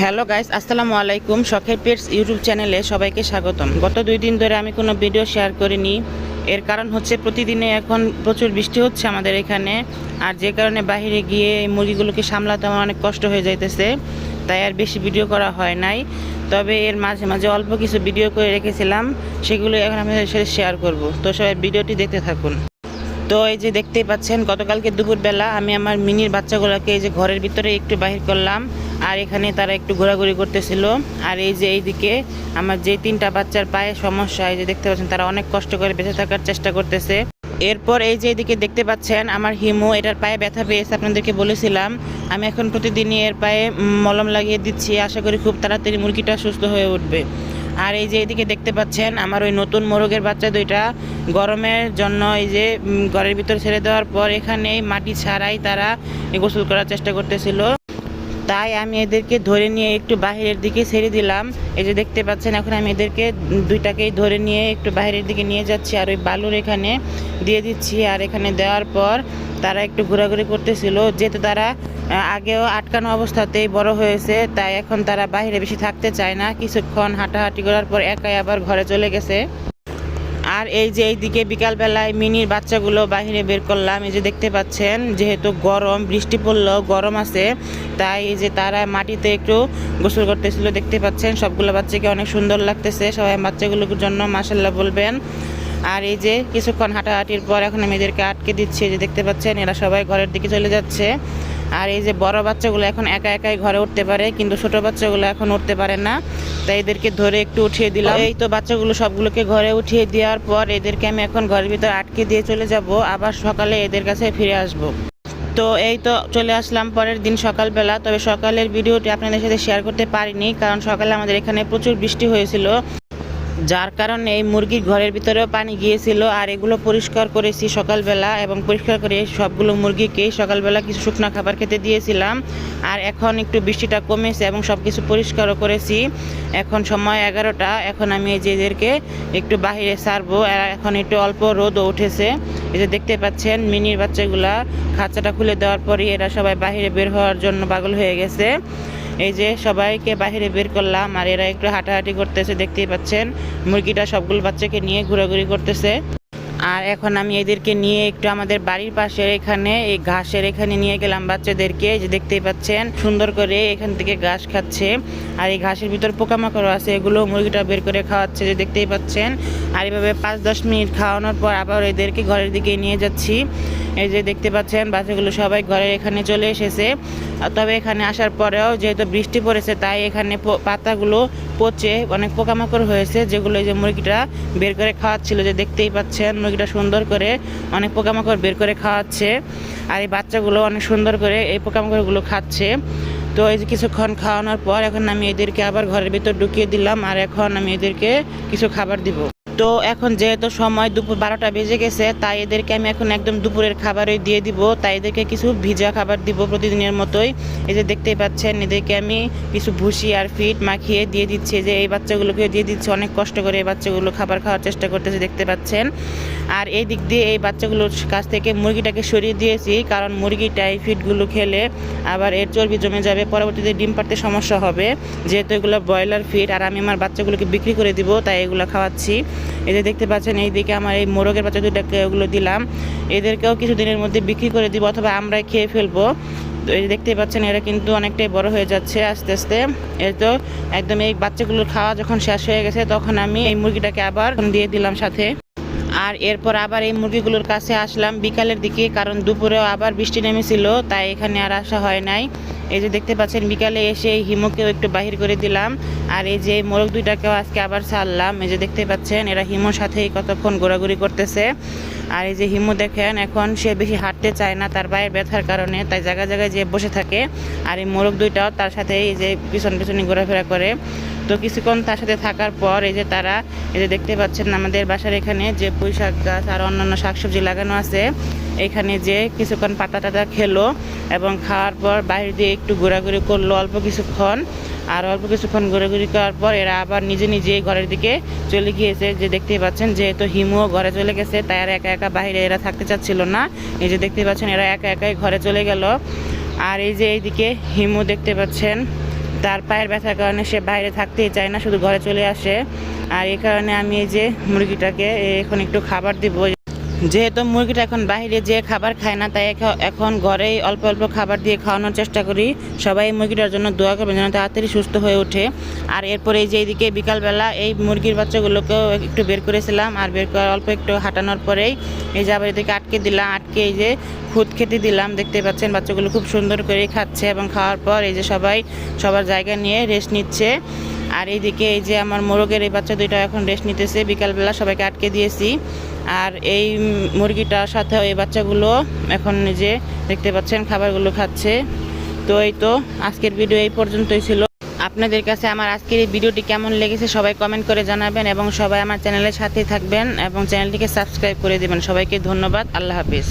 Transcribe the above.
Hello guys, আসসালামু আলাইকুম। শখের পেটস ইউটিউব চ্যানেলে সবাইকে স্বাগতম। গত দুই দিন ধরে আমি কোনো ভিডিও শেয়ার করিনি। এর কারণ হচ্ছে প্রতিদিনে এখন প্রচুর বৃষ্টি হচ্ছে আমাদের এখানে। আর যে কারণে বাইরে গিয়ে এই মুরগিগুলোকে সামলাতে আমার অনেক কষ্ট হয়ে যাইতেছে। তাই আর বেশি ভিডিও করা হয় নাই। তবে এর মাঝে মাঝে অল্প কিছু ভিডিও করে রেখেছিলাম। সেগুলো এখন আপনাদের সাথে শেয়ার করব। তো সবাই ভিডিওটি দেখতে থাকুন। তো এই যে দেখতেই পাচ্ছেন, গতকালকে দুপুরবেলা আমি আমার মিনির বাচ্চাগুলোকে এই যে ঘরের ভিতরে একটু বাহির করলাম, আর এখানে তারা একটু ঘোরাঘুরি করতেছিল। আর এই যে এইদিকে আমার যে তিনটা বাচ্চার পায়ে সমস্যা, এই যে দেখতে পাচ্ছেন, তারা অনেক কষ্ট করে বেঁচে থাকার চেষ্টা করতেছে। এরপর এই যে এইদিকে দেখতে পাচ্ছেন, আমার হিমু এটার পায়ে ব্যথা পেয়েছে, আপনাদেরকে বলেছিলাম। আমি এখন প্রতিদিনই এর পায়ে মলম লাগিয়ে দিচ্ছি। আশা করি খুব তাড়াতাড়ি মুরগিটা সুস্থ হয়ে উঠবে। আর এই যে এদিকে দেখতে পাচ্ছেন, আমার ওই নতুন মোরগের বাচ্চা দুইটা গরমের জন্য এই যে ঘরের ভিতর ছেড়ে দেওয়ার পর এখানে মাটি ছাড়াই তারা গোসল করার চেষ্টা করতেছিল। তাই আমি এদেরকে ধরে নিয়ে একটু বাইরের দিকে ছেড়ে দিলাম। এই যে দেখতে পাচ্ছেন, এখন আমি এদেরকে দুইটাকেই ধরে নিয়ে একটু বাইরের দিকে নিয়ে যাচ্ছি আর ওই বালুর এখানে দিয়ে দিচ্ছি। আর এখানে দেওয়ার পর তারা একটু ঘোরাঘুরি করতেছিল, যেহেতু তারা আগেও আটকানো অবস্থাতেই বড় হয়েছে, তাই এখন তারা বাইরে বেশি থাকতে চায় না। কিছুক্ষণ হাঁটাহাঁটি করার পর একাই আবার ঘরে চলে গেছে। আর এই যে এইদিকে বিকালবেলায় মিনির বাচ্চাগুলো বাহিরে বের করলাম, এই যে দেখতে পাচ্ছেন, যেহেতু গরম, বৃষ্টি পড়ল, গরম আছে, তাই এই যে তারা মাটিতে একটু গোসল করতেছিল, দেখতে পাচ্ছেন, সবগুলো বাচ্চাকে অনেক সুন্দর লাগতেছে, সবাই বাচ্চাগুলোর জন্য মাসাল্লাহ বলবেন। আর এই যে কিছুক্ষণ হাঁটাহাঁটির পর এখন আমি এদেরকে আটকে দিচ্ছি যে দেখতে পাচ্ছেন, এরা সবাই ঘরের দিকে চলে যাচ্ছে। আর এই যে বড় বাচ্চাগুলো এখন একা একাই ঘরে উঠতে পারে, কিন্তু ছোট বাচ্চাগুলো এখন উঠতে পারে না। তাই এদেরকে ধরে একটু উঠিয়ে দিলাম। এই তো বাচ্চাগুলো সবগুলোকে ঘরে উঠিয়ে দেওয়ার পর এদেরকে আমি এখন ঘরের ভিতর আটকে দিয়ে চলে যাব। আবার সকালে এদের কাছে ফিরে আসব। তো এই তো চলে আসলাম পরের দিন সকালবেলা। তবে সকালের ভিডিওটি আপনাদের সাথে শেয়ার করতে পারিনি, কারণ সকালে আমাদের এখানে প্রচুর বৃষ্টি হয়েছিল। যার কারণে এই মুরগির ঘরের ভিতরেও পানি গিয়েছিল আর এগুলো পরিষ্কার করেছি সকালবেলা এবং পরিষ্কার করে সবগুলো মুরগিকে সকালবেলা কিছু শুকনা খাবার খেতে দিয়েছিলাম। আর এখন একটু বৃষ্টিটা কমেছে এবং সব কিছু পরিষ্কারও করেছি। এখন সময় এগারোটা, এখন আমি এই এদেরকে একটু বাহিরে সারবো। এখন একটু অল্প রোদও উঠেছে। এই যে দেখতে পাচ্ছেন মিনির বাচ্চাগুলা, খাঁচাটা খুলে দেওয়ার পরই এরা সবাই বাহিরে বের হওয়ার জন্য পাগল হয়ে গেছে। এই যে সবাইকে বাইরে বের করলাম আর এরা একটু হাঁটাহাঁটি করতেছে, দেখতেই পাচ্ছেন। মুরগিটা সবগুলো বাচ্চাকে নিয়ে ঘোরাঘুরি করতেছে। আর এখন আমি এদেরকে নিয়ে একটু আমাদের বাড়ির পাশে এখানে, এই ঘাসের এখানে নিয়ে গেলাম বাচ্চাদেরকে। যে দেখতেই পাচ্ছেন, সুন্দর করে এখান থেকে ঘাস খাচ্ছে। আর এই ঘাসের ভিতর পোকামাকড় আছে, এগুলো মুরগিটা বের করে খাওয়াচ্ছে, যে দেখতেই পাচ্ছেন। আর এভাবে পাঁচ, দশ মিনিট খাওয়ানোর পর আবার এদেরকে ঘরের দিকে নিয়ে যাচ্ছি। এই যে দেখতে পাচ্ছেন, বাচ্চাগুলো সবাই ঘরের এখানে চলে এসেছে। তবে এখানে আসার পরেও যেহেতু বৃষ্টি পড়েছে, তাই এখানে পাতাগুলো পচে অনেক পোকামাকড় হয়েছে, যেগুলো এই যে মুরগিটা বের করে খাওয়াচ্ছিল। যে দেখতেই পাচ্ছেন, মুরগিটা সুন্দর করে অনেক পোকামাকড় বের করে খাওয়াচ্ছে। আর এই বাচ্চাগুলো অনেক সুন্দর করে এই পোকামাকড়গুলো খাচ্ছে। তো এই যে কিছুক্ষণ খাওয়ানোর পর এখন আমি এদেরকে আবার ঘরের ভিতর ঢুকিয়ে দিলাম, আর এখন আমি এদেরকে কিছু খাবার দিব। তো এখন যেহেতু সময় দুপুর বারোটা বেজে গেছে, তাই এদেরকে আমি এখন একদম দুপুরের খাবারই দিয়ে দিব। তাই এদেরকে কিছু ভিজা খাবার দিব প্রতিদিনের মতোই। এই যে দেখতেই পাচ্ছেন, এদেরকে আমি কিছু ভুসি আর ফিট মাখিয়ে দিয়ে দিচ্ছি। যে এই বাচ্চাগুলোকে দিয়ে দিচ্ছি, অনেক কষ্ট করে এই বাচ্চাগুলো খাবার খাওয়ার চেষ্টা করতেছে, দেখতে পাচ্ছেন। আর এই দিক দিয়ে এই বাচ্চাগুলোর কাছ থেকে মুরগিটাকে সরিয়ে দিয়েছি, কারণ মুরগিটা এই ফিটগুলো খেলে আবার এর চর্বি জমে যাবে, পরবর্তীতে ডিম পাড়তে সমস্যা হবে। যেহেতু এগুলো ব্রয়লার ফিট, আর আমি আমার বাচ্চাগুলোকে বিক্রি করে দিব, তাই এগুলো খাওয়াচ্ছি। এই যে দেখতে পাচ্ছেন, এইদিকে আমার এই মোরগের বাচ্চা দুটাকে ওগুলো দিলাম। এদেরকেও কিছুদিনের মধ্যে বিক্রি করে দিব অথবা আমরা খেয়ে ফেলব। তো এই যে দেখতেই পাচ্ছেন, এরা কিন্তু অনেকটাই বড় হয়ে যাচ্ছে আস্তে আস্তে। এই তো একদম এই বাচ্চাগুলোর খাওয়া যখন শেষ হয়ে গেছে, তখন আমি এই মুরগিটাকে আবার দিয়ে দিলাম সাথে। আর এরপর আবার এই মুরগিগুলোর কাছে আসলাম বিকালের দিকে, কারণ দুপুরেও আবার বৃষ্টি নেমেছিল, তাই এখানে আর আসা হয় নাই। এই যে দেখতে পাচ্ছেন, বিকালে এসে হিমুকেও একটু বাহির করে দিলাম। আর এই যে মোরগ দুইটাকেও আজকে আবার ছাড়লাম। এই যে দেখতে পাচ্ছেন, এরা হিমোর সাথেই কতক্ষণ ঘোরাঘুরি করতেছে। আর এই যে হিমু দেখেন, এখন সে বেশি হাঁটতে চায় না, তার পায়ের ব্যথার কারণে, তাই জায়গায় জায়গায় যে বসে থাকে। আর এই মোরগ দুইটাও তার সাথে এই যে পিছন পিছনে ঘোরাফেরা করে। তো কিছুক্ষণ তার সাথে থাকার পর এই যে তারা, এই যে দেখতে পাচ্ছেন আমাদের বাসার এখানে যে পুঁই শাক গাছ আর অন্যান্য শাকসবজি লাগানো আছে। এখানে যে কিছুক্ষণ পাতা টাতা খেলো এবং খাওয়ার পর বাইরে দিয়ে একটু ঘোরাঘুরি করল, অল্প কিছুক্ষণ। আর অল্প কিছুক্ষণ ঘোরাঘুরি করার পর এরা আবার নিজে নিজে ঘরের দিকে চলে গিয়েছে। যে দেখতেই পাচ্ছেন, যেহেতু হিমুও ঘরে চলে গেছে, তাই আর একা একা বাইরে এরা থাকতে চাচ্ছিল না। এই যে দেখতে পাচ্ছেন, এরা একা একাই ঘরে চলে গেল। আর এই যে এইদিকে হিমু দেখতে পাচ্ছেন, তার পায়ের ব্যথার কারণে সে বাইরে থাকতেই চায় না, শুধু ঘরে চলে আসে। আর এই কারণে আমি এই যে মুরগিটাকে এখন একটু খাবার দিব। যেহেতু মুরগিটা এখন বাইরে যে খাবার খায় না, তাই এখ- এখন ঘরেই অল্প অল্প খাবার দিয়ে খাওয়ানোর চেষ্টা করি। সবাই মুরগিটার জন্য দোয়া করবেন যেন তাড়াতাড়ি সুস্থ হয়ে ওঠে। আর এরপরে এই যে এইদিকে বিকালবেলা এই মুরগির বাচ্চাগুলোকেও একটু বের করেছিলাম, আর বের করে অল্প একটু হাঁটানোর পরেই এই যে আবার এদিকে আটকে দিলাম, আটকে এই যে খুদ খেতে দিলাম। দেখতে পাচ্ছেন বাচ্চাগুলো খুব সুন্দর করে খাচ্ছে এবং খাওয়ার পর এই যে সবাই সবার জায়গা নিয়ে রেস্ট নিচ্ছে। আর এইদিকে এই যে আমার মোরগের এই বাচ্চা দুইটা এখন রেস্ট নিতেছে, বিকালবেলা সবাইকে আটকে দিয়েছি। আর এই মুরগিটার সাথে এই বাচ্চাগুলো এখন যে দেখতে পাচ্ছেন, খাবারগুলো খাচ্ছে। তো এই তো আজকের ভিডিও এই পর্যন্তই ছিল। আপনাদের কাছে আমার আজকের এই ভিডিওটি কেমন লেগেছে সবাই কমেন্ট করে জানাবেন এবং সবাই আমার চ্যানেলের সাথেই থাকবেন এবং চ্যানেলটিকে সাবস্ক্রাইব করে দেবেন। সবাইকে ধন্যবাদ, আল্লাহ হাফিজ।